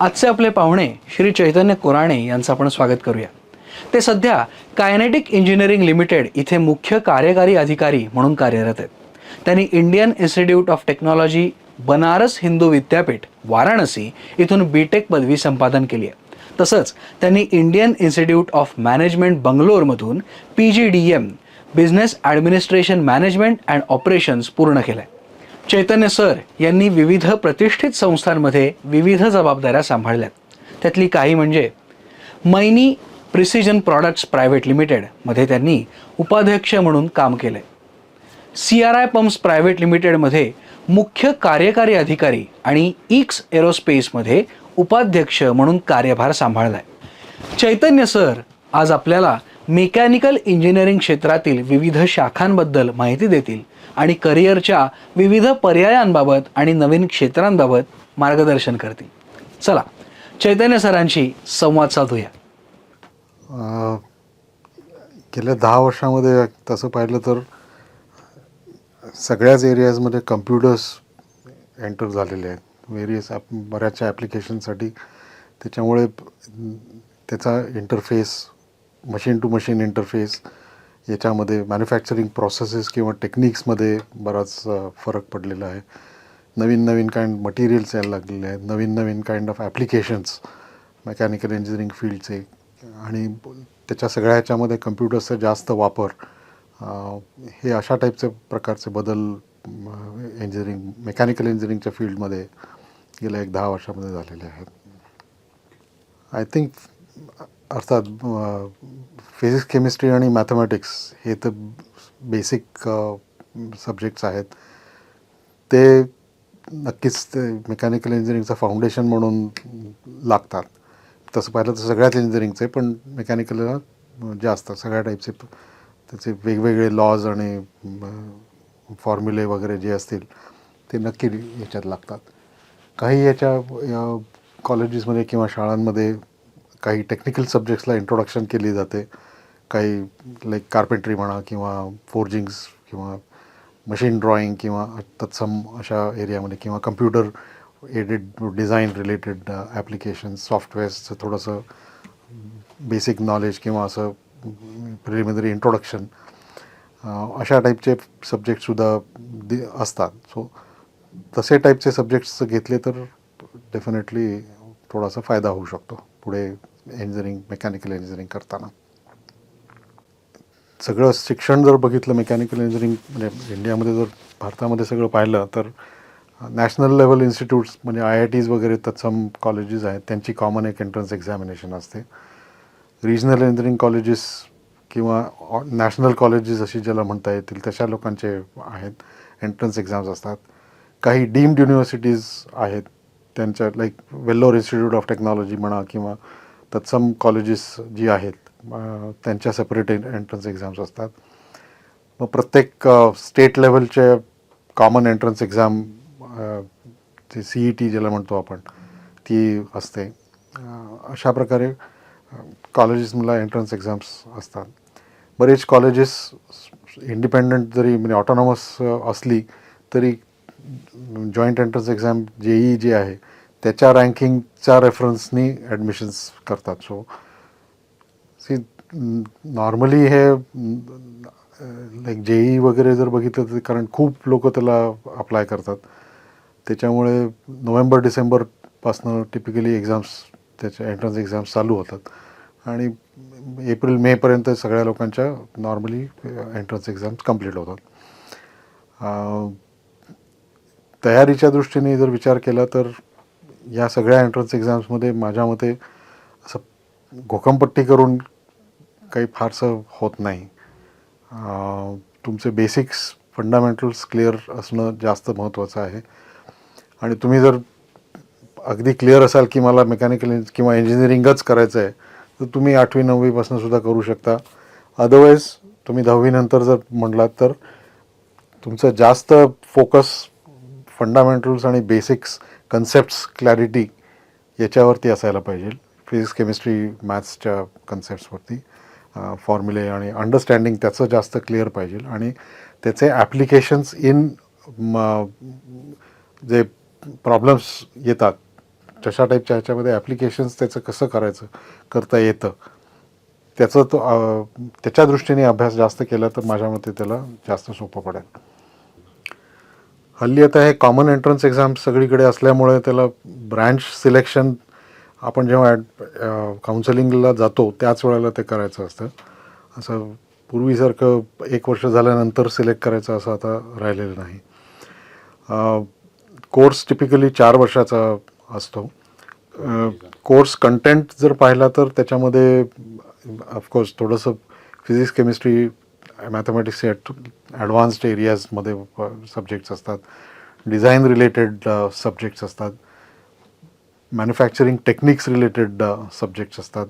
आजचे आपले पाहुणे श्री चैतन्य कोराणे यांचं आपण स्वागत करूया. ते सध्या कायनेटिक इंजिनिअरिंग लिमिटेड इथे मुख्य कार्यकारी अधिकारी म्हणून कार्यरत आहेत. त्यांनी Indian institute of technology Banaras Hindu विद्यापीठ वाराणसी इथून बी टेक पदवी संपादन केली आहे. तसंच त्यांनी Indian institute of management बंगलोरमधून P G D M business administration management and operations पूर्ण केलं आहे चैतन्य सर यांनी विविध प्रतिष्ठित संस्थांमध्ये विविध जबाबदाऱ्या सांभाळल्यात. त्यातली काही म्हणजे मैनी प्रिसिजन प्रॉडक्ट्स प्रायव्हेट लिमिटेडमध्ये त्यांनी उपाध्यक्ष म्हणून काम केलं C R I pumps private लिमिटेडमध्ये मुख्य कार्यकारी अधिकारी आणि इक्स एरोस्पेसमध्ये उपाध्यक्ष म्हणून कार्यभार सांभाळला आहे चैतन्य सर आज आपल्याला मेकॅनिकल इंजिनिअरिंग क्षेत्रातील विविध शाखांबद्दल माहिती देतील. आणि करिअरच्या विविध पर्यायांबाबत आणि नवीन क्षेत्रांबाबत मार्गदर्शन करतील. चला चैतन्य सरांशी संवाद साधूया. गेल्या दहा वर्षामध्ये तसं पाहिलं तर सगळ्याच एरियाजमध्ये कम्प्युटर्स एंटर झालेले आहेत. वेरियस ॲप बऱ्याचशा ॲप्लिकेशनसाठी त्याच्यामुळे त्याचा interface machine to machine interface याच्यामध्ये मॅन्युफॅक्चरिंग प्रोसेसेस किंवा टेक्निक्समध्ये बराच फरक पडलेला आहे. नवीन नवीन काइंड मटेरियल्स यायला लागलेले आहेत. नवीन नवीन kind of applications mechanical engineering फील्डचे आणि त्याच्या सगळ्या ह्याच्यामध्ये कम्प्युटर्सचा जास्त वापर हे अशा टाईपचे प्रकारचे बदल इंजिनिअरिंग मेकॅनिकल इंजिनिअरिंगच्या फील्डमध्ये गेल्या एक दहा वर्षामध्ये झालेले आहेत. आय थिंक अर्थात फिजिक्स केमिस्ट्री आणि मॅथमॅटिक्स हे तर बेसिक सब्जेक्ट्स आहेत. ते नक्कीच ते मेकॅनिकल इंजिनिअरिंगचं फाउंडेशन म्हणून लागतात. तसं पाहिलं तर सगळ्याच इंजिनिअरिंगचे पण मेकॅनिकलला जास्त सगळ्या टाईपचे त्याचे वेगवेगळे लॉज आणि फॉर्म्युले वगैरे जे असतील ते नक्की याच्यात लागतात. काही याच्या या कॉलेजेसमध्ये किंवा शाळांमध्ये काही टेक्निकल सब्जेक्ट्सला इंट्रोडक्शन केली जाते. काही लाईक कार्पेंट्री म्हणा किंवा फोर्जिंग्स किंवा मशीन ड्रॉइंग किंवा तत्सम अशा एरियामध्ये किंवा computer aided design related applications सॉफ्टवेअर्सचं थोडंसं बेसिक नॉलेज किंवा असं प्रिलिमिनरी इंट्रोडक्शन uh, अशा टाईपचे सब्जेक्टसुद्धा दि असतात. सो तसे टाईपचे सब्जेक्ट्स घेतले तर डेफिनेटली थोडासा फायदा होऊ शकतो. पुढे इंजिनिअरिंग मेकॅनिकल इंजिनिअरिंग करताना. सगळं शिक्षण जर बघितलं मेकॅनिकल इंजिनिअरिंग म्हणजे इंडियामध्ये जर भारतामध्ये सगळं पाहिलं तर नॅशनल लेवल इन्स्टिट्यूट्स म्हणजे आय आय टीज वगैरे तत्सम कॉलेजेस आहेत. त्यांची कॉमन एक एंट्रन्स एक्झामिनेशन असते. रिजनल इंजिनिअरिंग कॉलेजेस किंवा नॅशनल कॉलेजेस अशी ज्याला म्हणता येतील तशा लोकांचे आहेत. एंट्रन्स एक्झाम्स असतात. काही डीम्ड युनिव्हर्सिटीज आहेत. त्यांच्या like Vellore institute of technology म्हणा किंवा तत्सम कॉलेजेस जी आहेत त्यांच्या सेपरेट एंट्रन्स एक्झाम्स असतात. मग प्रत्येक स्टेट लेवलचे कॉमन एंट्रन्स एक्झाम जे सी ई टी ज्याला म्हणतो आपण ती असते. अशा प्रकारे कॉलेजेसला एंट्रन्स एक्झाम्स असतात. बरेच कॉलेजेस इंडिपेंडंट जरी म्हणजे ऑटोनॉमस असली तरी joint entrance exam J E जे आहे त्याच्या रँकिंगच्या रेफरन्सनी ॲडमिशन्स करतात. सो सी नॉर्मली हे लाईक जे ई वगैरे जर बघितलं तर कारण खूप लोक त्याला अप्लाय करतात. त्याच्यामुळे नोव्हेंबर डिसेंबरपासनं टिपिकली एक्झाम्स त्याच्या एंट्रन्स एक्झाम्स चालू होतात. आणि एप्रिल मेपर्यंत सगळ्या लोकांच्या नॉर्मली एंट्रन्स एक्झाम्स कंप्लीट होतात. Uh, तयारीच्या दृष्टीने जर विचार केला तर या सगळ्या एंट्रन्स एक्झाम्समध्ये माझ्या मते असं घोकमपट्टी करून काही फारसं होत नाही. तुमचे बेसिक्स फंडामेंटल्स क्लिअर असणं जास्त महत्त्वाचं आहे. आणि तुम्ही जर अगदी क्लिअर असाल की मला मेकॅनिकल किंवा इंजिनिअरिंगच करायचं आहे तर तुम्ही आठवी नववीपासून सुद्धा करू शकता. अदरवाईज तुम्ही दहावीनंतर जर म्हटलात तर तुमचं जास्त फोकस फंडामेंटल्स आणि बेसिक्स कन्सेप्ट्स क्लॅरिटी याच्यावरती असायला पाहिजे. फिजिक्स केमिस्ट्री मॅथ्सच्या कन्सेप्ट्सवरती फॉर्म्युले आणि अंडरस्टँडिंग त्याचं जास्त क्लिअर पाहिजे. आणि त्याचे ॲप्लिकेशन्स इन जे प्रॉब्लेम्स येतात जशा टाईपच्या ह्याच्यामध्ये ॲप्लिकेशन्स त्याचं कसं करायचं करता येतं त्याचं तो त्याच्या दृष्टीने अभ्यास जास्त केला तर माझ्या मते त्याला जास्त सोपं पडेल. हल्ली आता हे कॉमन एंट्रन्स एक्झाम सगळीकडे असल्यामुळे त्याला ब्रँच सिलेक्शन आपण जेव्हा ॲड काउन्सिलिंगला जातो त्याच वेळेला ते करायचं असतं. असं पूर्वीसारखं एक वर्ष झाल्यानंतर सिलेक्ट करायचं असं आता राहिलेलं नाही. कोर्स टिपिकली चार वर्षाचा असतो. कोर्स कंटेंट जर पाहिला तर त्याच्यामध्ये ऑफकोर्स थोडंसं फिजिक्स केमिस्ट्री मॅथमॅटिक्स ॲडव्हान्स्ड एरियाजमध्ये सब्जेक्ट्स असतात. डिझाईन रिलेटेड सब्जेक्ट्स असतात. मॅन्युफॅक्चरिंग टेक्निक्स रिलेटेड सब्जेक्ट्स असतात.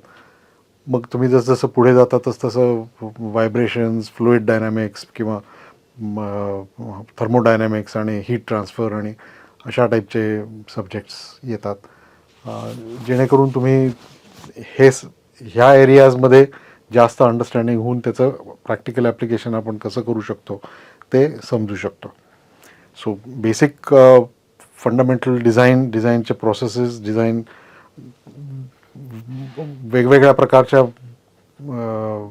मग तुम्ही जसजसं पुढे जाता तस तसं व्हायब्रेशन्स फ्लुईड डायनॅमिक्स किंवा थर्मोडायनॅमिक्स आणि हीट ट्रान्सफर आणि अशा टाईपचे सब्जेक्ट्स येतात. जेणेकरून तुम्ही हे ह्या एरियाजमध्ये जास्त अंडरस्टँडिंग होऊन त्याचं प्रॅक्टिकल ॲप्लिकेशन आपण कसं करू शकतो ते समजू शकतो. सो बेसिक फंडामेंटल डिझाईन डिझाईनचे प्रोसेसेस डिझाईन वेगवेगळ्या प्रकारच्या uh,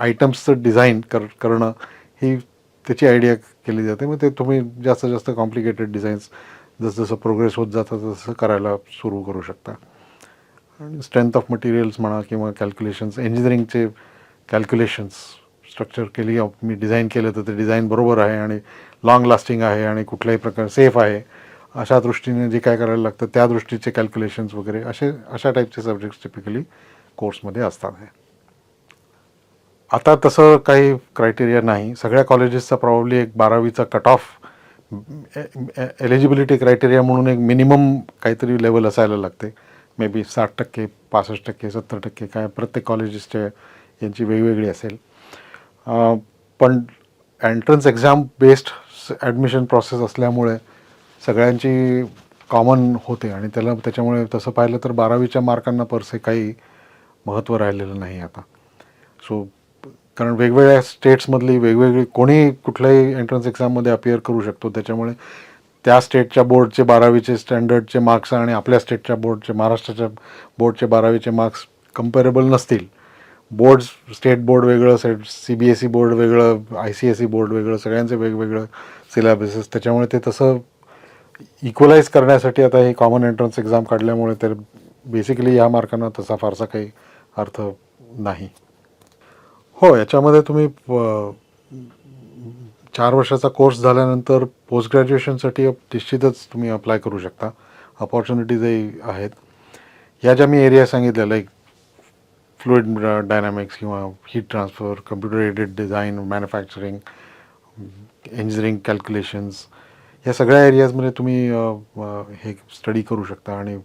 आयटम्सचं डिझाईन कर करणं ही त्याची आयडिया केली जाते. मग ते तुम्ही जास्तीत जास्त कॉम्प्लिकेटेड डिझाईन्स जसजसं प्रोग्रेस होत जातं तसं करायला सुरू करू शकता. आणि स्ट्रेंथ ऑफ मटेरियल्स म्हणा किंवा कॅल्क्युलेशन्स इंजिनिअरिंगचे कॅल्क्युलेशन्स स्ट्रक्चर केली. मी डिझाईन केलं तर ते डिझाईन बरोबर आहे आणि लॉंग लास्टिंग आहे आणि कुठल्याही प्रकार सेफ आहे. अशा दृष्टीने जे काय करायला लागतं त्या दृष्टीचे कॅल्क्युलेशन्स वगैरे असे अशा टाईपचे सब्जेक्ट्स टिपिकली कोर्समध्ये असतात. आहे आता तसं काही क्रायटेरिया नाही. सगळ्या कॉलेजेसचा प्रॉब्ली एक बारावीचा कट ऑफ एलिजिबिलिटी क्रायटेरिया म्हणून एक मिनिमम काहीतरी लेवल असायला लागते. मे बी साठ टक्के पासष्ट टक्के सत्तर टक्के काय प्रत्येक कॉलेजेसच्या यांची वेगवेगळी असेल. पण entrance exam based admission process असल्यामुळे सगळ्यांची कॉमन होते आणि त्याला त्याच्यामुळे तसं पाहिलं तर बारावीच्या मार्कांना परसे काही महत्त्व राहिलेलं नाही आता. सो कारण वेगवेगळ्या स्टेट्समधली वेगवेगळी कोणी कुठल्याही एंट्रन्स एक्झाममध्ये अपिअर करू शकतो त्याच्यामुळे त्या स्टेटच्या बोर्डचे बारावीचे स्टँडर्डचे मार्क्स आणि आपल्या स्टेटच्या बोर्डचे महाराष्ट्राच्या बोर्डचे बारावीचे मार्क्स कम्पेरेबल नसतील. बोर्ड्स स्टेट बोर्ड वेगळं set C B S E board वेगळं I C S E board वेगळं सगळ्यांचे वेगवेगळं सिलेबसेस त्याच्यामुळे ते तसं इक्वलाइज करण्यासाठी आता हे कॉमन एंट्रन्स एक्झाम काढल्यामुळे तर बेसिकली या मार्कांना तसा फारसा काही अर्थ नाही. हो याच्यामध्ये तुम्ही प चार वर्षाचा कोर्स झाल्यानंतर पोस्ट ग्रॅज्युएशनसाठी निश्चितच तुम्ही अप्लाय करू शकता. अपॉर्च्युनिटीजही आहेत. या ज्या मी एरिया सांगितल्या लाईक फ्लुइड डायनॅमिक्स किंवा heat transfer computer aided design manufacturing engineering calculations या सगळ्या एरियाजमध्ये तुम्ही uh, हे स्टडी करू शकता आणि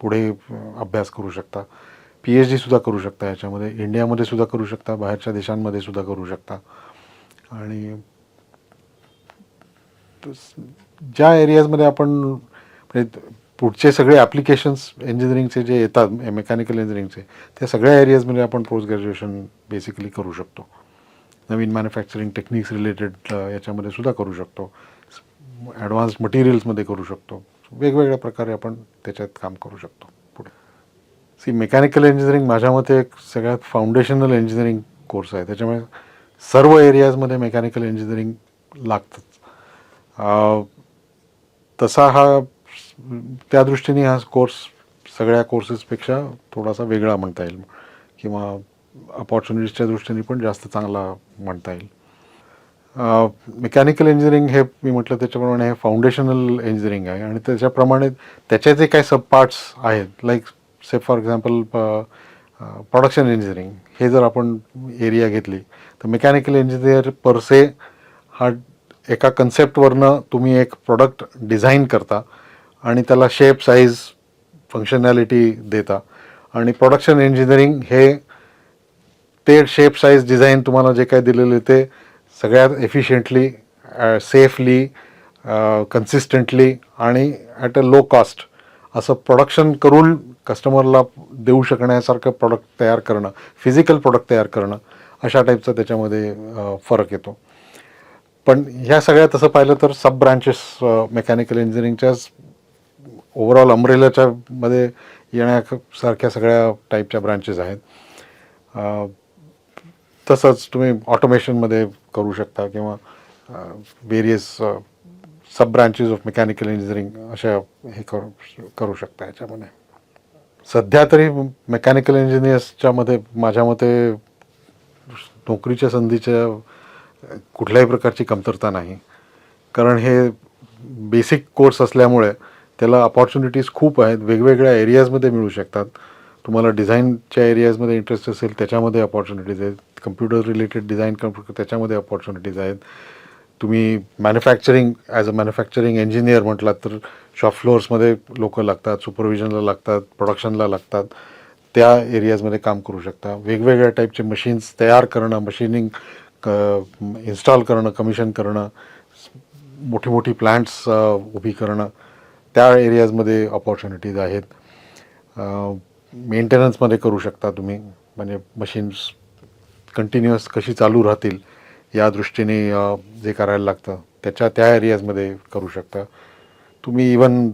पुढे uh, अभ्यास करू शकता. पी एच डीसुद्धा करू शकता याच्यामध्ये. इंडियामध्ये सुद्धा करू शकता. बाहेरच्या देशांमध्ये सुद्धा करू शकता. आणि ज्या एरियाजमध्ये आपण म्हणजे पुढचे सगळे ॲप्लिकेशन्स इंजिनिअरिंगचे जे येतात मेकॅनिकल इंजिनिअरिंगचे त्या सगळ्या एरियाजमध्ये आपण पोस्ट ग्रॅज्युएशन बेसिकली करू शकतो. नवीन मॅन्युफॅक्चरिंग टेक्निक्स रिलेटेड याच्यामध्ये सुद्धा करू शकतो. ॲडव्हान्स मटेरियल्समध्ये करू शकतो. वेगवेगळ्या प्रकारे आपण त्याच्यात काम करू शकतो पुढे. सी मेकॅनिकल इंजिनिअरिंग माझ्या मते एक सगळ्यात फाउंडेशनल इंजिनिअरिंग कोर्स आहे. त्याच्यामुळे सर्व एरियाजमध्ये मेकॅनिकल इंजिनिअरिंग लागतं. तसा हा त्या दृष्टीने हा कोर्स सगळ्या कोर्सेसपेक्षा थोडासा वेगळा म्हणता येईल. किंवा अपॉर्च्युनिटीजच्या दृष्टीने पण जास्त चांगला म्हणता येईल. मेकॅनिकल इंजिनिअरिंग हे मी म्हटलं त्याच्याप्रमाणे हे फाउंडेशनल इंजिनिअरिंग आहे. आणि त्याच्याप्रमाणे त्याचे जे काही सब पार्ट्स आहेत like say for example production engineering हे जर आपण एरिया घेतली तर मेकॅनिकल इंजिनियर पर से हा एका कन्सेप्टवरनं तुम्ही एक प्रॉडक्ट डिझाईन करता आणि त्याला शेप साईज फंक्शनॅलिटी देता. आणि प्रोडक्शन इंजिनिअरिंग हे ते शेप साईज डिझाईन तुम्हाला जे काय दिलेले ते सगळ्यात एफिशियंटली सेफली कन्सिस्टंटली आणि ॲट अ लो कॉस्ट असं प्रोडक्शन करून कस्टमरला देऊ शकण्यासारखं प्रोडक्ट तयार करणं फिजिकल प्रोडक्ट तयार करणं अशा टाईपचा त्याच्यामध्ये फरक येतो. पण ह्या सगळ्या तसं पाहिलं तर सब ब्रांचेस मेकॅनिकल इंजिनिअरिंगच्याच ओव्हरऑल अमरेलाच्या मध्ये येण्यासारख्या सगळ्या टाईपच्या ब्रांचेस आहेत. तसंच तुम्ही ऑटोमेशनमध्ये करू शकता किंवा various sub branches of mechanical engineering अशा हे करू करू शकता याच्यामध्ये सध्या तरी मेकॅनिकल इंजिनिअर्सच्यामध्ये माझ्या मते नोकरीच्या संधीच्या कुठल्याही प्रकारची कमतरता नाही. कारण हे बेसिक कोर्स असल्यामुळे त्याला अपॉर्च्युनिटीज खूप आहेत. वेगवेगळ्या एरियाजमध्ये मिळू शकतात. तुम्हाला डिझाईनच्या एरियाजमध्ये इंटरेस्ट असेल त्याच्यामध्ये अपॉर्च्युनिटीज आहेत. कम्प्युटर रिलेटेड डिझाईन त्याच्यामध्ये अपॉर्च्युनिटीज आहेत. तुम्ही manufacturing as a manufacturing engineer म्हटलात तर शॉप फ्लोअर्समध्ये लोक लागतात सुपरविजनला लागतात प्रोडक्शनला लागतात. त्या एरियाजमध्ये काम करू शकता. वेगवेगळ्या टाईपचे मशीन्स तयार करणं मशीनिंग क इन्स्टॉल करणं कमिशन करणं मोठी मोठी प्लांट्स उभी करणं त्या एरियाजमध्ये ऑपॉर्च्युनिटीज आहेत. मेंटेनन्समध्ये करू शकता तुम्ही. म्हणजे मशीन्स कंटिन्युअस कशी चालू राहतील या दृष्टीने जे करायला लागतं त्याच्या त्या एरियाजमध्ये करू शकता. तुम्ही इवन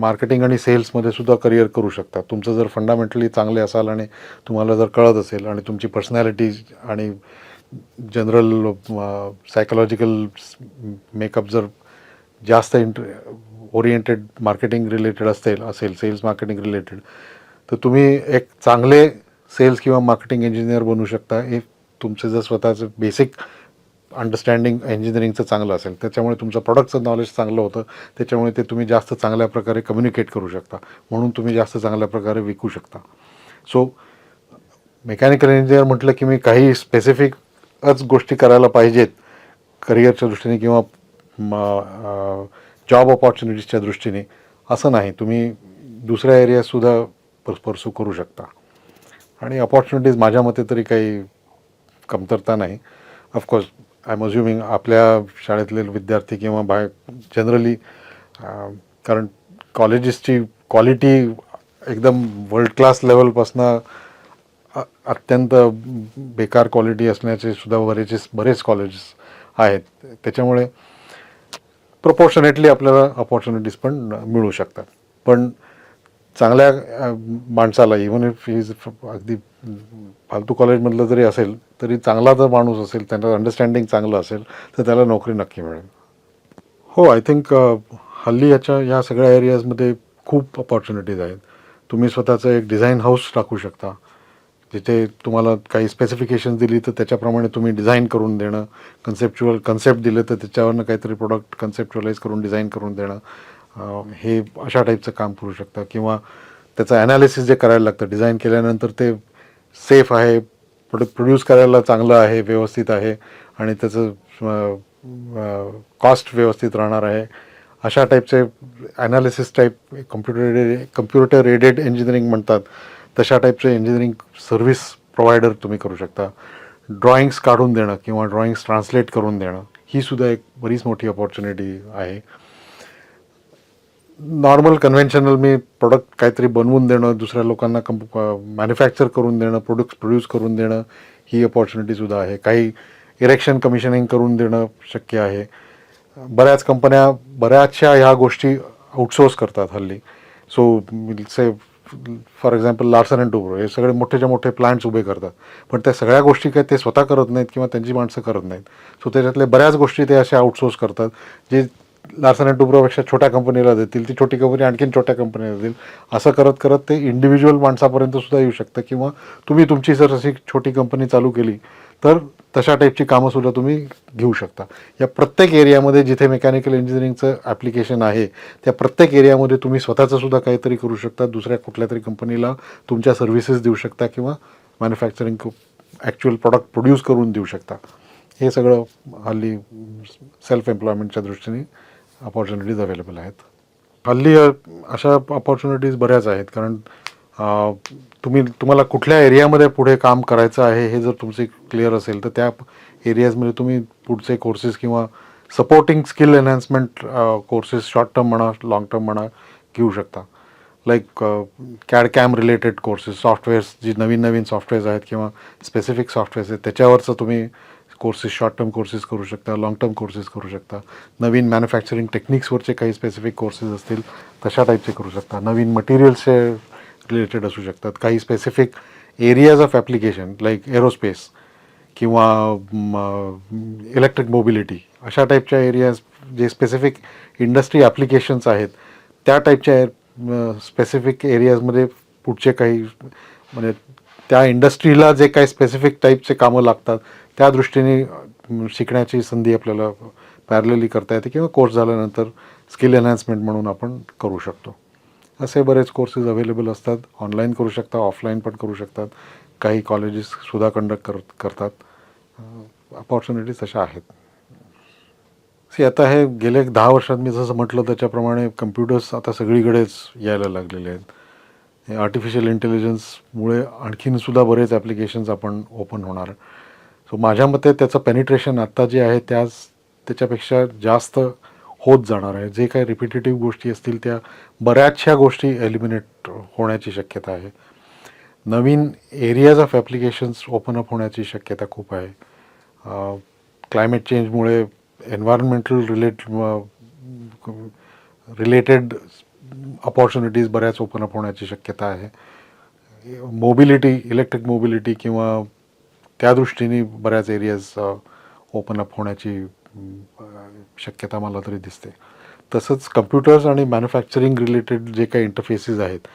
मार्केटिंग आणि सेल्समध्ये सुद्धा करिअर करू शकता. तुमचं जर फंडामेंटली चांगले असाल आणि तुम्हाला जर कळत असेल आणि तुमची पर्सनॅलिटी आणि जनरल सायकोलॉजिकल मेकअप जर जास्त इंट ओरिएंटेड मार्केटिंग रिलेटेड असेल असेल सेल्स मार्केटिंग रिलेटेड तर तुम्ही एक चांगले सेल्स किंवा मार्केटिंग इंजिनियर बनू शकता. हे तुमचं जर स्वतःचं बेसिक अंडरस्टँडिंग इंजिनिअरिंगचं चांगलं असेल त्याच्यामुळे तुमचं प्रॉडक्टचं नॉलेज चांगलं होतं त्याच्यामुळे ते तुम्ही जास्त चांगल्या प्रकारे कम्युनिकेट करू शकता म्हणून तुम्ही जास्त चांगल्या प्रकारे विकू शकता. सो मेकॅनिकल इंजिनियर म्हटलं की मी काही स्पेसिफिक च गोष्टी करायला पाहिजेत करिअरच्या दृष्टीने किंवा जॉब ऑपॉर्च्युनिटीजच्या दृष्टीने. असं नाही तुम्ही दुसऱ्या एरियातसुद्धा परसू करू शकता. आणि अपॉर्च्युनिटीज माझ्या मते तरी काही कमतरता नाही. ऑफकोर्स आय एम अज्युमिंग आपल्या शाळेतले विद्यार्थी किंवा बाहेर जनरली कारण कॉलेजेसची क्वालिटी एकदम वर्ल्ड क्लास लेवलपासनं अत्यंत बेकार क्वालिटी असण्याचे सुद्धा बरेचे बरेच कॉलेजेस आहेत. त्याच्यामुळे प्रपोर्शनेटली आपल्याला अपॉर्च्युनिटीज पण मिळू शकतात. पण चांगल्या माणसाला इवन इफ इज अगदी फालतू कॉलेजमधलं जरी असेल तरी चांगला जर माणूस असेल त्यांना अंडरस्टँडिंग चांगलं असेल तर त्याला नोकरी नक्की मिळेल. हो आय थिंक हल्ली याच्या या सगळ्या एरियाजमध्ये खूप अपॉर्च्युनिटीज आहेत. तुम्ही स्वतःचं एक डिझाईन हाऊस टाकू शकता. जिथे तुम्हाला काही स्पेसिफिकेशन दिली तर त्याच्याप्रमाणे तुम्ही डिझाईन करून देणं. कन्सेप्च्युअल कन्सेप्ट दिलं तर त्याच्यावरनं काहीतरी प्रोडक्ट कन्सेप्च्युअलाइज करून डिझाईन करून देणं. हे अशा टाईपचं काम करू शकता. किंवा त्याचं ॲनालिसिस जे करायला लागतं डिझाईन केल्यानंतर ते सेफ आहे प्रोड प्रोड्यूस करायला चांगलं आहे व्यवस्थित आहे आणि त्याचं कॉस्ट व्यवस्थित राहणार आहे. अशा टाईपचे analysis type computer computer aided engineering म्हणतात. तशा टाईपचे इंजिनिअरिंग सर्व्हिस प्रोव्हायडर तुम्ही करू शकता. ड्रॉइंग्स काढून देणं किंवा ड्रॉइंग्स ट्रान्सलेट करून देणं ही सुद्धा एक बरीच मोठी अपॉर्च्युनिटी आहे. नॉर्मल कन्व्हेन्शनल मी प्रोडक्ट काहीतरी बनवून देणं दुसऱ्या लोकांना कंप मॅन्युफॅक्चर करून देणं प्रोडक्ट्स प्रोड्यूस करून देणं ही अपॉर्च्युनिटीसुद्धा आहे. काही इरेक्शन कमिशनिंग करून देणं शक्य आहे. बऱ्याच कंपन्या बऱ्याचशा ह्या गोष्टी आउटसोर्स करतात हल्ली. So say for example Larsen and Toubro हे सगळे मोठेच्या मोठे प्लांट्स उभे करतात. पण त्या सगळ्या गोष्टी काय ते स्वतः करत नाहीत किंवा त्यांची माणसं करत नाहीत. सो त्याच्यातले बऱ्याच गोष्टी ते अशा आउटसोर्स करतात. जे लार्सन अँड टुब्रोपेक्षा छोट्या कंपनीला देतील ती छोटी कंपनी आणखीन छोट्या कंपनीला देतील. असं करत करत ते इंडिव्हिज्युअल माणसापर्यंत सुद्धा येऊ शकतं. किंवा तुम्ही तुमची जर अशी छोटी कंपनी चालू केली तर तशा टाईपची कामंसुद्धा तुम्ही घेऊ शकता. या प्रत्येक एरियामध्ये जिथे मेकॅनिकल इंजिनिअरिंगचं ॲप्लिकेशन आहे त्या प्रत्येक एरियामध्ये तुम्ही स्वतःचं सुद्धा काहीतरी करू शकता. दुसऱ्या कुठल्या तरी कंपनीला तुमच्या सर्व्हिसेस देऊ शकता किंवा मॅन्युफॅक्चरिंग ॲक्च्युअल प्रॉडक्ट प्रोड्यूस करून देऊ शकता. हे सगळं हल्ली सेल्फ एम्प्लॉयमेंटच्या दृष्टीने अपॉर्च्युनिटीज अवेलेबल आहेत. हल्ली अशा अपॉर्च्युनिटीज बऱ्याच आहेत. कारण तुम्ही तुम्हाला कुठल्या एरियामध्ये पुढे काम करायचं आहे हे जर तुमचे क्लिअर असेल तर त्या एरियाजमध्ये तुम्ही पुढचे कोर्सेस किंवा supporting skill enhancement courses short term म्हणा लाँग टर्म म्हणा घेऊ शकता. Like CAD CAM related courses softwares जी नवीन नवीन सॉफ्टवेअर्स आहेत किंवा स्पेसिफिक सॉफ्टवेअर्स आहेत त्याच्यावरचं तुम्ही कोर्सेस शॉर्ट टर्म कोर्सेस करू शकता लाँग टर्म कोर्सेस करू शकता. नवीन मॅन्युफॅक्चरिंग टेक्निक्सवरचे काही स्पेसिफिक कोर्सेस असतील तशा टाईपचे करू शकता. नवीन मटेरियल्सचे रिलेटेड असू शकतात. काही specific areas of application like aerospace किंवा इलेक्ट्रिक मोबिलिटी अशा टाईपच्या एरियाज जे स्पेसिफिक इंडस्ट्री ॲप्लिकेशन्स आहेत त्या टाईपच्या स्पेसिफिक एरियाजमध्ये पुढचे काही म्हणजे त्या इंडस्ट्रीला जे काही स्पेसिफिक टाईपचे कामं लागतात त्या दृष्टीने शिकण्याची संधी आपल्याला पॅरलेली करता येते किंवा कोर्स झाल्यानंतर स्किल एन्हान्समेंट म्हणून आपण करू शकतो. असे बरेच कोर्सेस अवेलेबल असतात. ऑनलाईन करू शकता ऑफलाईन पण करू शकतात. काही कॉलेजेससुद्धा कंडक्ट कर करतात. अपॉर्च्युनिटीज तशा आहेत. सी आता हे गेल्या एक दहा वर्षात मी जसं म्हटलं त्याच्याप्रमाणे कम्प्युटर्स आता सगळीकडेच यायला लागलेले आहेत. हे आर्टिफिशियल इंटेलिजन्समुळे आणखीन सुद्धा बरेच ॲप्लिकेशन्स आपण ओपन होणार. सो माझ्या मते त्याचं पेनिट्रेशन आत्ता जे आहे त्याच त्याच्यापेक्षा जास्त होत जाणार आहे. जे काही रिपिटेटिव्ह गोष्टी असतील त्या बऱ्याचशा गोष्टी एलिमिनेट होण्याची शक्यता आहे. नवीन areas of applications open up होण्याची शक्यता खूप आहे. क्लायमेट चेंजमुळे एन्व्हायरमेंटल रिलेट रिलेटेड अपॉर्च्युनिटीज बऱ्याच ओपन अप होण्याची शक्यता आहे. मोबिलिटी इलेक्ट्रिक मोबिलिटी किंवा त्या दृष्टीने बऱ्याच एरियाज ओपन अप होण्याची शक्यता मला तरी दिसते. तसंच कम्प्युटर्स आणि मॅन्युफॅक्चरिंग रिलेटेड जे काही इंटरफेसेस आहेत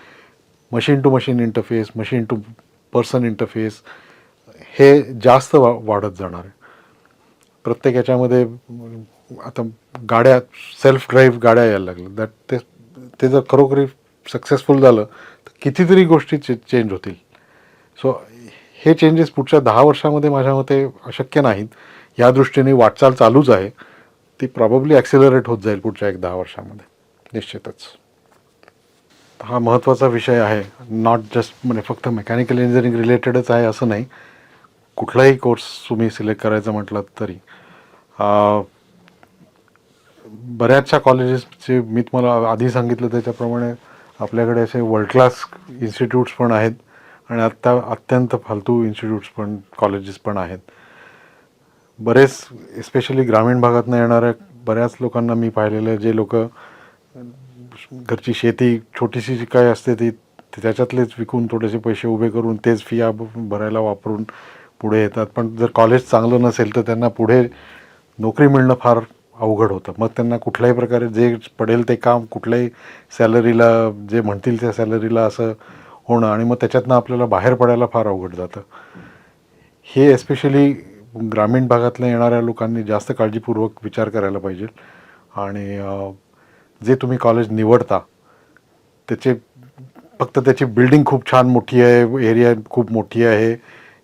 machine to machine interface machine to person interface हे जास्त वा वाढत जाणार आहे. प्रत्येक याच्यामध्ये आता गाड्या सेल्फ ड्राईव्ह गाड्या यायला लागल्या. दॅट ते ते जर खरोखरी सक्सेसफुल झालं तर कितीतरी गोष्टी चे चेंज होतील. सो हे चेंजेस पुढच्या दहा वर्षामध्ये माझ्या मते अशक्य नाहीत. या दृष्टीने वाटचाल चालूच आहे. ती प्रॉबब्ली ॲक्सिलरेट होत जाईल पुढच्या एक दहा वर्षामध्ये. निश्चितच. हा महत्त्वाचा विषय आहे. नॉट जस्ट म्हणजे फक्त मेकॅनिकल इंजिनिअरिंग रिलेटेडच आहे असं नाही. कुठलाही कोर्स तुम्ही सिलेक्ट करायचं म्हटलं तरी. बऱ्याचशा कॉलेजेसचे मी तुम्हाला आधी सांगितलं त्याच्याप्रमाणे आपल्याकडे असे वर्ल्ड क्लास इन्स्टिट्यूट्स पण आहेत. आणि आत्ता अत्यंत फालतू इन्स्टिट्यूट्स पण कॉलेजेस पण आहेत. बरेच एस्पेशली ग्रामीण भागातनं येणाऱ्या बऱ्याच लोकांना मी पाहिलेलं आहे जे लोक घरची शेती छोटीशी जी काय असते ती त्याच्यातलेच विकून थोडेसे पैसे उभे करून तेच फिया भरायला वापरून पुढे येतात. पण जर कॉलेज चांगलं नसेल तर त्यांना पुढे नोकरी मिळणं फार अवघड होतं. मग त्यांना कुठल्याही प्रकारे जे पडेल ते काम कुठल्याही सॅलरीला जे म्हणतील त्या सॅलरीला असं होणं आणि मग त्याच्यातनं आपल्याला बाहेर पडायला फार अवघड जातं. हे एस्पेशली ग्रामीण भागातल्या येणाऱ्या लोकांनी जास्त काळजीपूर्वक विचार करायला पाहिजे. आणि जे तुम्ही कॉलेज निवडता त्याचे फक्त त्याची बिल्डिंग खूप छान मोठी आहे एरिया खूप मोठी आहे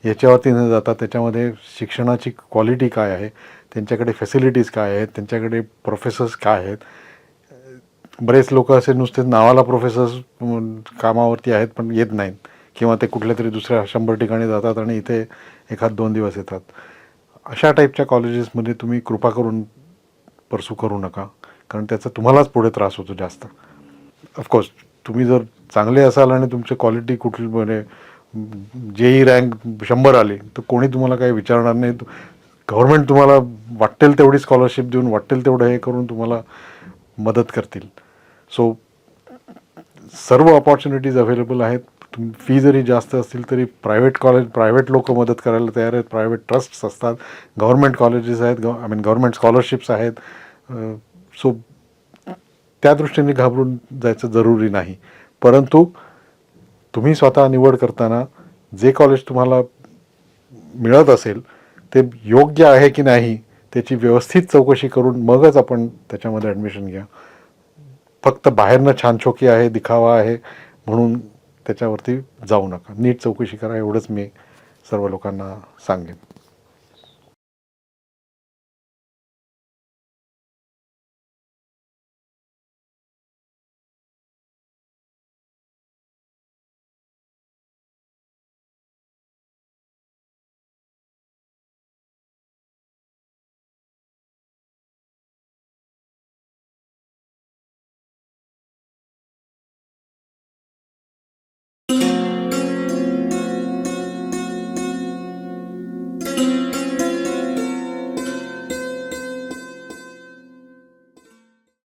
याच्यावरती न जाता त्याच्यामध्ये शिक्षणाची क्वालिटी काय आहे त्यांच्याकडे फॅसिलिटीज काय आहेत त्यांच्याकडे प्रोफेसर्स काय आहेत बरेच लोक असे नुसते नावाला प्रोफेसर्स कामावरती आहेत पण येत नाहीत. किंवा ते कुठल्या तरी दुसऱ्या शंभर ठिकाणी जातात आणि इथे एखाद दोन दिवस येतात. अशा टाईपच्या कॉलेजेसमध्ये तुम्ही कृपा करून परसू करू नका कारण त्याचा तुम्हालाच पुढे त्रास होतो जास्त. ऑफकोर्स तुम्ही जर चांगले असाल आणि तुमची क्वालिटी कुठली म्हणजे जेई रँक शंभर आली तर कोणी तुम्हाला काही विचारणार नाही. गव्हर्नमेंट तुम्हाला वाटेल तेवढी स्कॉलरशिप देऊन वाटेल तेवढं हे करून तुम्हाला मदत करतील. सो सर्व अपॉर्च्युनिटीज अवेलेबल आहेत. फी जरी जास्त असतील तरी प्रायव्हेट कॉलेज प्रायव्हेट लोक मदत करायला तयार आहेत. प्रायव्हेट ट्रस्ट्स असतात. गव्हर्मेंट कॉलेजेस आहेत. Gov I mean government scholarships आहेत. सो त्या दृष्टीने घाबरून जायचं जरुरी नाही. परंतु तुम्ही स्वतः निवड करताना जे कॉलेज तुम्हाला मिळत असेल ते योग्य आहे की नाही त्याची व्यवस्थित चौकशी करून मगच आपण त्याच्यामध्ये ॲडमिशन घ्या. फक्त बाहेरनं छानछोकी आहे दिखावा आहे म्हणून त्याच्यावरती जाऊ नका. नीट चौकशी करा एवढंच मी सर्व लोकांना सांगेन.